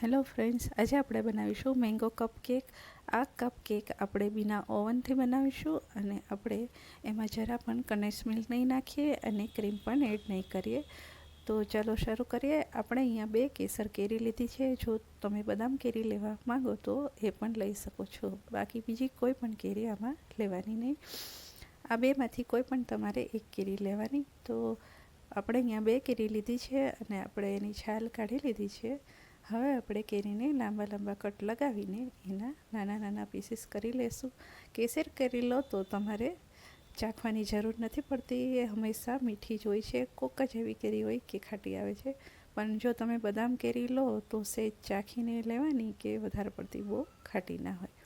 Hello friends આજે આપણે બનાવીશું મેંગો કપ કેક આ કપ કેક આપણે બિના ઓવનથી બનાવીશું અને આપણે એમાં જરા પણ કનેસ મિલ્ક નહીં નાખીએ અને ક્રીમ પણ એડ નહીં કરીએ. તો ચાલો શરૂ કરીએ. આપણે અહીંયા બે કેસર કેરી લીધી છે. જો તમે બદામ કેરી લેવા માંગો તો એ પણ લઈ શકો છો. બાકી બીજી કોઈ પણ કેરી આમાં લેવાની નહીં. આ બેમાંથી કોઈ પણ તમારે એક કેરી લેવાની. તો આપણે અહીંયા બે કેરી લીધી છે અને આપણે એની છાલ કાઢી લીધી છે. હવે આપણે કેરીને લાંબા લાંબા કટ લગાવીને એના નાના નાના પીસીસ કરી લેશું. કેસર કેરી લો તો તમારે ચાખવાની જરૂર નથી પડતી. એ હંમેશા મીઠી જ હોય છે. કોક જ એવી કેરી હોય કે ખાટી આવે છે. પણ જો તમે બદામ કેરી લો તો સહેજ ચાખીને લેવાની કે વધારે પડતી બહુ ખાટી ના હોય.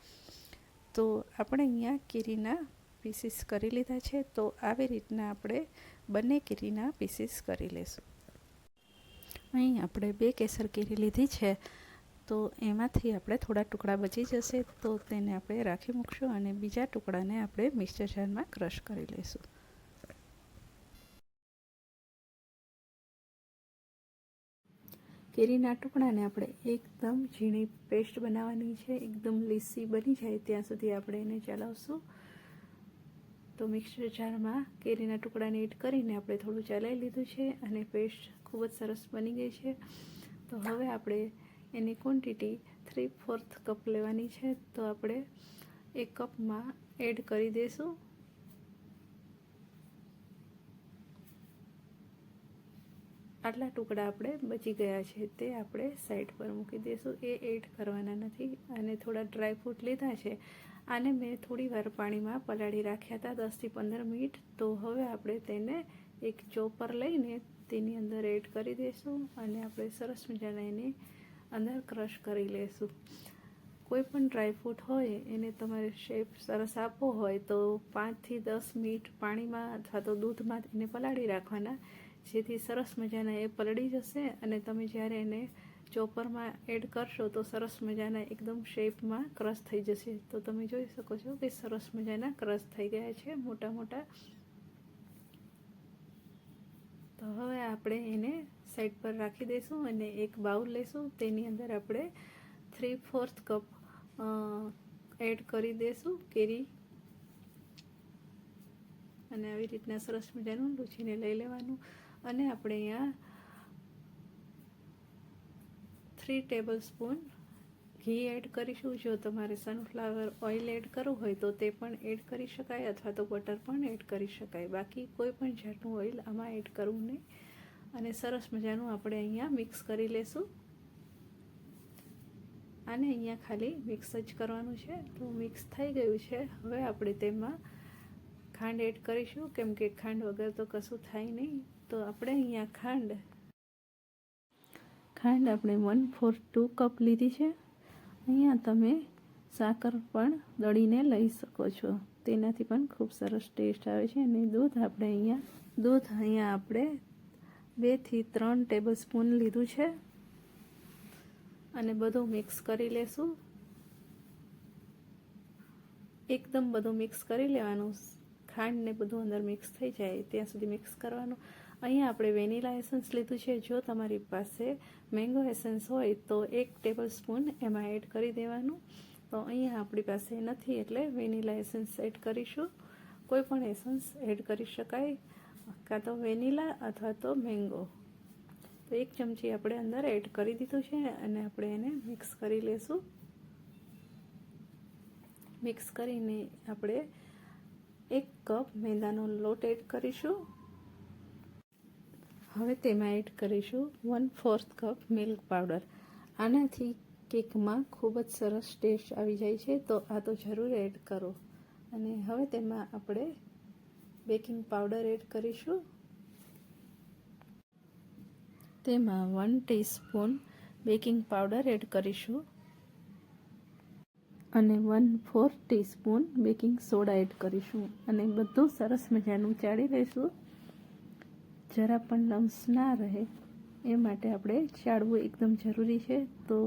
તો આપણે અહીંયા કેરીના પીસીસ કરી લીધા છે. તો આવી રીતના આપણે બંને કેરીના પીસીસ કરી લેશું. અહીં આપણે બે કેસર કેરી લીધી છે, તો એમાંથી આપણે થોડા ટુકડા બચી જશે, તો તેને આપણે રાખી મૂકશું અને બીજા ટુકડાને આપણે મિક્સર જારમાં ક્રશ કરી લઈશું. કેરીના ટુકડાને આપણે એકદમ ઝીણી પેસ્ટ બનાવવાની છે, એકદમ લીસી બની જાય ત્યાં સુધી આપણે એને ચલાવશું. તો મિક્સર જારમાં કેરીના ટુકડાને એડ કરીને આપણે થોડું ચલાવી લીધું છે અને પેસ્ટ ખૂબ જ સરસ બની ગઈ છે. તો હવે આપણે એની ક્વોન્ટિટી થ્રી ફોર્થ કપ લેવાની છે. તો આપણે એક કપમાં એડ કરી દઈશું. આટલા ટુકડા આપણે બચી ગયા છે તે આપણે સાઈડ પર મૂકી દઈશું. એ એડ કરવાના નથી અને થોડા ડ્રાય ફ્રૂટ લીધા છે. આને મેં થોડી વાર પાણીમાં પલાળી રાખ્યા હતા દસથી પંદર મિનિટ. તો હવે આપણે તેને એક ચોપર લઈને તેની અંદર એડ કરી દઈશું અને આપણે સરસ મજાના એને અંદર ક્રશ કરી લઈશું કોઈ પણ ડ્રાયફ્રૂટ હોય, એને તમારે શેપ સરસ આપવો હોય, તો પાંચથી દસ મિનિટ પાણીમાં અથવા તો દૂધમાં એને પલાળી રાખવાના, જેથી સરસ મજાના એ પલળી જશે અને તમે જ્યારે એને ચોપરમાં એડ કરશો તો સરસ મજાના એકદમ શેપમાં ક્રશ થઈ જશે. તો તમે જોઈ શકો છો કે સરસ મજાના ક્રશ થઈ ગયા છે મોટા મોટા. તો હવે આપણે એને સાઈડ પર રાખી દઈશું અને એક બાઉલ લઈશું. તેની અંદર આપણે થ્રી ફોર્થ કપ એડ કરી દઈશું કેરી. અને આવી રીતના સરસ મજાનું લૂછીને લઈ લેવાનું. અને આપણે અહીંયા થ્રી ટેબલ સ્પૂન ઘી એડ કરીશું. જો તમારે સનફ્લાવર ઓઇલ એડ કરવું હોય તો તે પણ એડ કરી શકાય અથવા તો બટર પણ એડ કરી શકાય. બાકી કોઈ પણ જાતનું ઓઇલ આમાં એડ કરવું નહીં. અને સરસ મજાનું આપણે અહીંયા મિક્સ કરી લેશું. આને અહીંયા ખાલી મિક્સ જ કરવાનું છે. તો મિક્સ થઈ ગયું છે. હવે આપણે તેમાં ખાંડ એડ કરીશું. કેમ કે ખાંડ વગર તો કશું થાય નહીં. તો આપણે અહીંયા ખાંડ ખાંડ આપણે વન ફોર ટુ કપ લીધી છે. અહીંયા તમે સાકર પણ દળીને લઈ શકો છો. તેનાથી પણ ખૂબ સરસ ટેસ્ટ આવે છે અને દૂધ આપણે અહીંયા, દૂધ અહીંયા આપણે બેથી ત્રણ ટેબલ સ્પૂન લીધું છે. અને બધું મિક્સ કરી લેશું. એકદમ બધું મિક્સ કરી લેવાનું. ખાંડ ને બધું અંદર મિક્સ થઈ જાય ત્યાં સુધી મિક્સ કરવાનું. અહીંયા આપણે વેનીલા એસન્સ લીધું છે. જો તમારી પાસે મેંગો એસન્સ હોય તો એક ટેબલ સ્પૂન એમાં એડ કરી દેવાનું. તો અહીંયા આપણી પાસે નથી એટલે વેનીલા એસન્સ એડ કરીશું. કોઈ પણ એસન્સ એડ કરી શકાય. કાં તો વેનીલા અથવા તો મેંગો. તો એક ચમચી આપણે અંદર એડ કરી દીધું છે અને આપણે એને મિક્સ કરી લેશું. મિક્સ કરીને આપણે એક કપ મેંદાનો લોટ એડ કરીશું. હવે તેમાં એડ કરીશું one fourth cup milk powder આનાથી કેકમાં ખૂબ જ સરસ ટેસ્ટ આવી જાય છે, તો આ તો જરૂર એડ કરો. અને હવે તેમાં આપણે બેકિંગ પાવડર એડ કરીશું. તેમાં one teaspoon baking powder add કરીશું. અને one four teaspoon baking soda add કરીશું. અને બધું સરસ મજાનું ચાળી લઈશું. જરા પણ લમ્સ ના રહે, એ માટે આપણે ચાળવું એકદમ જરૂરી છે. તો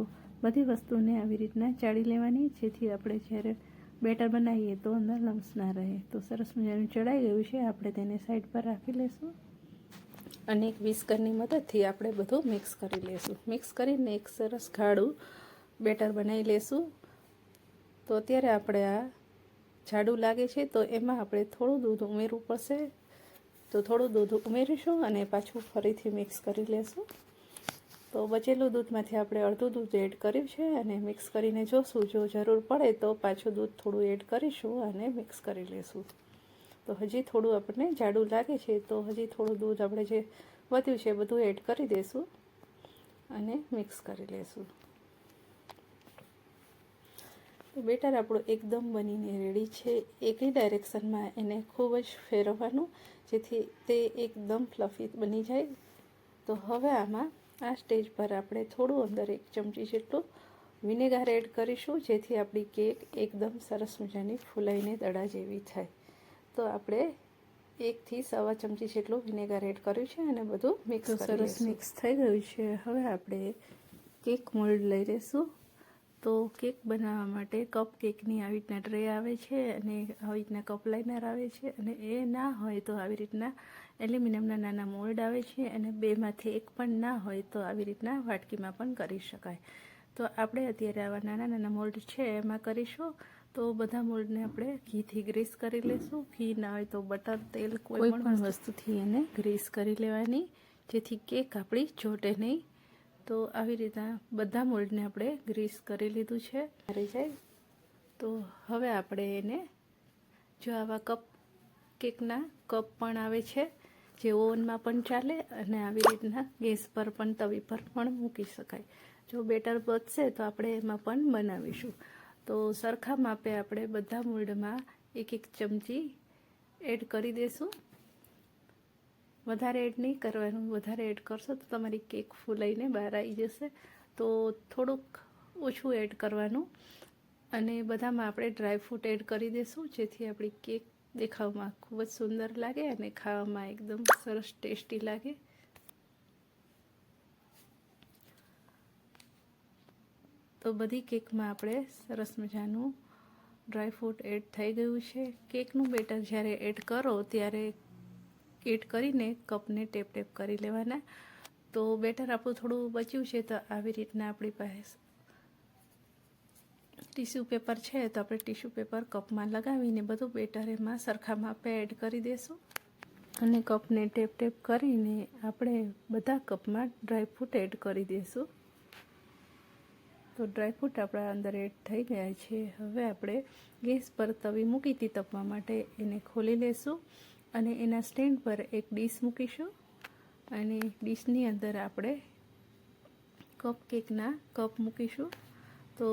બધી વસ્તુને આવી રીતના ચાળી લેવાની, જેથી આપણે જ્યારે બેટર બનાવીએ તો અંદર લમ્સ ના રહે. તો સરસ મજાનું ચડાઈ ગયું છે. આપણે તેને સાઈડ પર રાખી લઈશું અને એક વિસ્કરની મદદથી આપણે બધું મિક્સ કરી લેશું. મિક્સ કરીને એક સરસ ગાળું બેટર બનાવી લેશું. તો અત્યારે આપણે આ જાડું લાગે છે, તો એમાં આપણે થોડું દૂધ ઉમેરવું પડશે. તો થોડું દૂધ ઉમેરીશું અને પાછું ફરીથી મિક્સ કરી લેશું. તો બચેલું દૂધમાંથી આપણે અડધું દૂધ એડ કર્યું છે અને મિક્સ કરીને જોશું. જો જરૂર પડે તો પાછું દૂધ થોડું એડ કરીશું અને મિક્સ કરી લેશું. તો હજી થોડું આપણને જાડું લાગે છે, તો હજી થોડું દૂધ આપણે જે વધ્યું છે બધું એડ કરી દઈશું અને મિક્સ કરી લેશું. તો બેટર આપણું એકદમ બનીને રેડી છે. એકની ડાયરેક્શનમાં એને ખૂબ જ ફેરવવાનું જેથી તે એકદમ ફ્લફી બની જાય. તો હવે આમાં આ સ્ટેજ પર આપણે થોડું અંદર એક ચમચી જેટલું વિનેગાર એડ કરીશું જેથી આપણી કેક એકદમ સરસ મજાની ફૂલાઈને દડા જેવી થાય. તો આપણે એકથી સવા ચમચી જેટલું વિનેગાર એડ કર્યું છે અને બધું મિક્સ સરસ મિક્સ થઈ ગયું છે. હવે આપણે કેક મોલ્ડ લઈ લઈશું. તો કેક બનાવવા માટે કપ કેકની આવી રીતના ટ્રે આવે છે અને આવી રીતના કપ લાઇનર આવે છે અને એ ના હોય તો આવી રીતના એલ્યુમિનિયમના નાના મોલ્ડ આવે છે અને બેમાંથી એક પણ ના હોય તો આવી રીતના વાટકીમાં પણ કરી શકાય. તો આપણે અત્યારે આવા નાના નાના મોલ્ડ છે એમાં કરીશું. તો બધા મોલ્ડને આપણે ઘીથી ગ્રીસ કરી લઈશું ઘી ના હોય તો બટર તેલ કોઈ પણ વસ્તુથી એને ગ્રીસ કરી લેવાની જેથી કેક આપણી ચોટે નહીં તો આવી રીતના બધા મોલ્ડને આપણે ગ્રીસ કરી લીધું છે. મારી જાય. તો હવે આપણે એને જો આવા કપ કેકના કપ પણ આવે છે જે ઓવનમાં પણ ચાલે અને આવી રીતના ગેસ પર પણ તવી પર પણ મૂકી શકાય. જો બેટર બચશે તો આપણે એમાં પણ બનાવીશું. તો સરખા માપે આપણે બધા મોલ્ડમાં એક એક ચમચી એડ કરી દઈશું વધારે એડ નહીં કરવાનું. વધારે એડ કરશો તો તમારી કેક ફૂલાઈને બહાર આવી જશે. તો થોડુંક ઓછું એડ કરવાનું. અને બધામાં આપણે ડ્રાયફ્રૂટ એડ કરી દઈશું જેથી આપણી કેક દેખાવમાં ખૂબ જ સુંદર લાગે અને ખાવામાં એકદમ સરસ ટેસ્ટી લાગે. તો બધી કેકમાં આપણે સરસ મજાનું ડ્રાયફ્રૂટ એડ થઈ ગયું છે. કેકનું બેટર જ્યારે એડ કરો ત્યારે એડ કરીને કપને ટેપ ટેપ કરી લેવાના. તો બેટર આપણું થોડું બચ્યું છે તો આવી રીતના આપણી પાસે ટીશ્યુ પેપર છે તો આપણે ટીશ્યુ પેપર કપમાં લગાવીને બધું બેટર એમાં સરખા માપે એડ કરી દઈશું અને કપને ટેપ ટેપ કરીને આપણે બધા કપમાં ડ્રાયફ્રૂટ એડ કરી દઈશું તો ડ્રાયફ્રૂટ આપણા અંદર એડ થઈ ગયા છે. હવે આપણે ગેસ પર તવી મૂકી હતી તપવા માટે એને ખોલી લેશું. અને એના સ્ટેન્ડ પર એક ડીશ મૂકીશું. અને ડીશની અંદર આપણે કપ કેકના કપ મૂકીશું. તો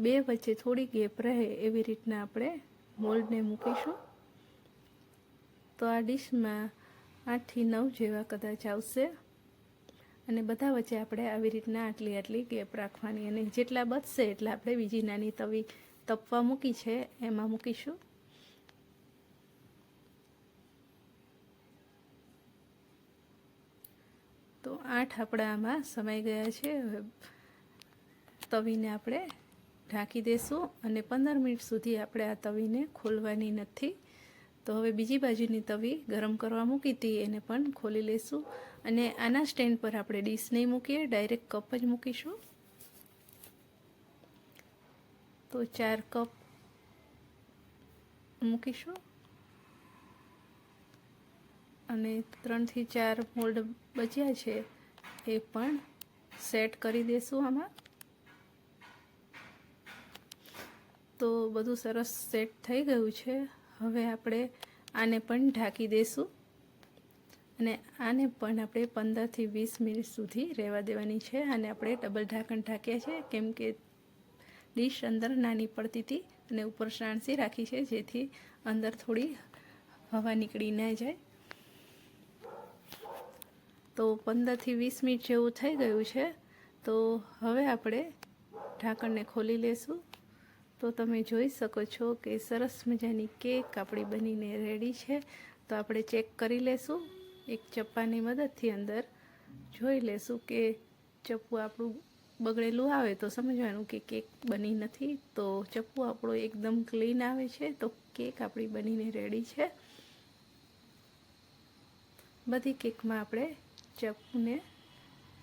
બે વચ્ચે થોડી ગેપ રહે એવી રીતના આપણે મોલ્ડને મૂકીશું. તો આ ડીશમાં આઠથી નવ જેવા કદાચ આવશે. અને બધા વચ્ચે આપણે આવી રીતના આટલી આટલી ગેપ રાખવાની અને જેટલા બચશે એટલા આપણે બીજી નાની તવી તપવા મૂકી છે, એમાં મૂકીશું. તો આઠ આપણા આમાં સમાઈ ગયા છે. હવે તવીને આપણે ઢાંકી દઈશું અને પંદર મિનિટ સુધી આપણે આ તવીને ખોલવાની નથી. તો હવે બીજી બાજુની તવી ગરમ કરવા મૂકી હતી એને પણ ખોલી લઈશું અને આના સ્ટેન્ડ પર આપણે ડીશ નહીં મૂકીએ, ડાયરેક્ટ કપ જ મૂકીશું. તો ચાર કપ મૂકીશું. અને ત્રણથી ચાર મોલ્ડ બચ્યા છે, એ પણ સેટ કરી દઈશું આમાં. તો બધું સરસ સેટ થઈ ગયું છે. હવે આપણે આને પણ ઢાંકી દઈશું અને આને પણ આપણે પંદરથી વીસ મિનિટ સુધી રહેવા દેવાની છે. અને આપણે ડબલ ઢાંકણ ઢાંક્યા છે, કેમ કે ડીશ અંદર નાની પડતી હતી અને ઉપર સાણસી રાખી છે, જેથી અંદર થોડી હવા નીકળી ના જાય. તો પંદરથી વીસ મિનિટ જેવું થઈ ગયું છે. તો હવે આપણે ઢાંકણને ખોલી લેશું. તો તમે જોઈ શકો છો કે સરસ મજાની કેક આપણી બનીને રેડી છે. તો આપણે ચેક કરી લેશું. એક ચપ્પાની મદદથી અંદર જોઈ લેશું કે ચપ્પુ આપણું બગડેલું આવે તો સમજવાનું કે કેક બની નથી. તો ચપ્પુ આપણો એકદમ ક્લીન આવે છે. તો કેક આપણી બનીને રેડી છે. બધી કેકમાં આપણે ચપ્પુને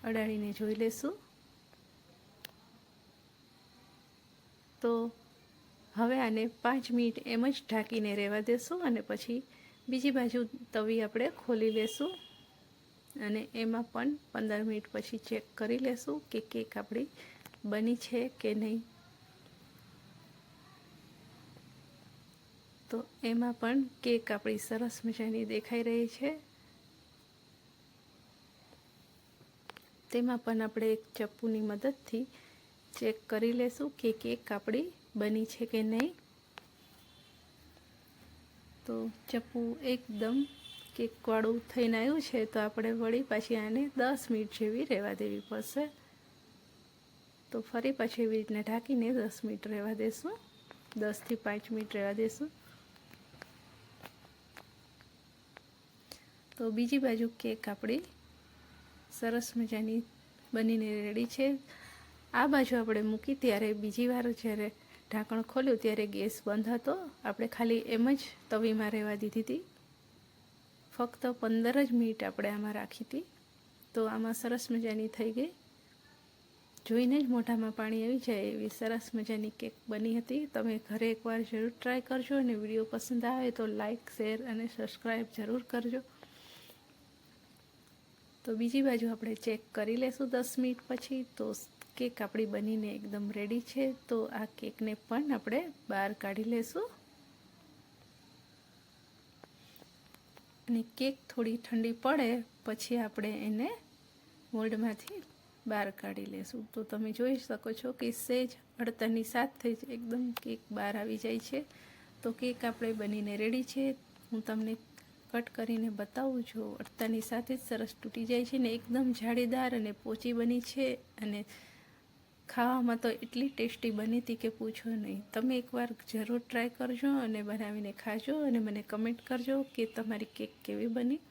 અડાડીને જોઈ લેશું. તો હવે આને પાંચ મિનિટ એમ જ ઢાંકીને રહેવા દેશું અને પછી બીજી બાજુ તવી આપણે ખોલી લેશું અને એમાં પણ પંદર મિનિટ પછી ચેક કરી લેશું કે કેક આપણી બની છે કે નહીં. તો એમાં પણ કેક આપણી સરસ મજાની દેખાઈ રહી છે. તેમાં પણ આપણે એક ચપ્પુની મદદથી ચેક કરી લેશું કે કેક આપણી બની છે કે નહીં. તો ચપ્પુ એકદમ કેકવાળું થઈને આવ્યું છે તો આપણે વળી પાછી આને દસ મિનિટ જેવી રહેવા દેવી પડશે. તો ફરી પાછી એવી રીતના ઢાંકીને દસ મિનિટ રહેવા દેશું. દસથી પાંચ મિનિટ રહેવા દેશું. તો બીજી બાજુ કેક આપણી સરસ મજાની બનીને રેડી છે. આ બાજુ આપણે મૂકી ત્યારે બીજી વાર જ્યારે ઢાંકણ ખોલ્યું ત્યારે ગેસ બંધ હતો. આપણે ખાલી એમ જ તવીમાં રહેવા દીધી હતી. ફક્ત પંદર જ મિનિટ આપણે આમાં રાખી હતી. તો આમાં સરસ મજાની થઈ ગઈ. જોઈને જ મોઢામાં પાણી આવી જાય એવી સરસ મજાની કેક બની હતી. તમે ઘરે એકવાર જરૂર ટ્રાય કરજો અને વીડિયો પસંદ આવે તો લાઇક શેર અને સબસ્ક્રાઈબ જરૂર કરજો. તો બીજી બાજુ આપણે ચેક કરી લેશું દસ મિનિટ પછી તો કેક આપણી બનીને એકદમ રેડી છે. તો આ કેકને પણ આપણે બહાર કાઢી લેશું. અને કેક થોડી ઠંડી પડે પછી આપણે એને મોલ્ડમાંથી બહાર કાઢી લેશું. તો તમે જોઈ શકો છો કે સેજ અડતાની સાથે જ એકદમ કેક બહાર આવી જાય છે. તો કેક આપણે બનીને રેડી છે. હું તમને કટ કરીને બતાવું છું. અડતાની સાથે જ સરસ તૂટી જાય છે ને એકદમ જાળીદાર અને પોચી બની છે અને ખાવામાં તો એટલી ટેસ્ટી બની હતી કે પૂછો નહીં. તમે એકવાર જરૂર ટ્રાય કરજો અને બનાવીને ખાજો અને મને કમેન્ટ કરજો કે તમારી કેક કેવી બની.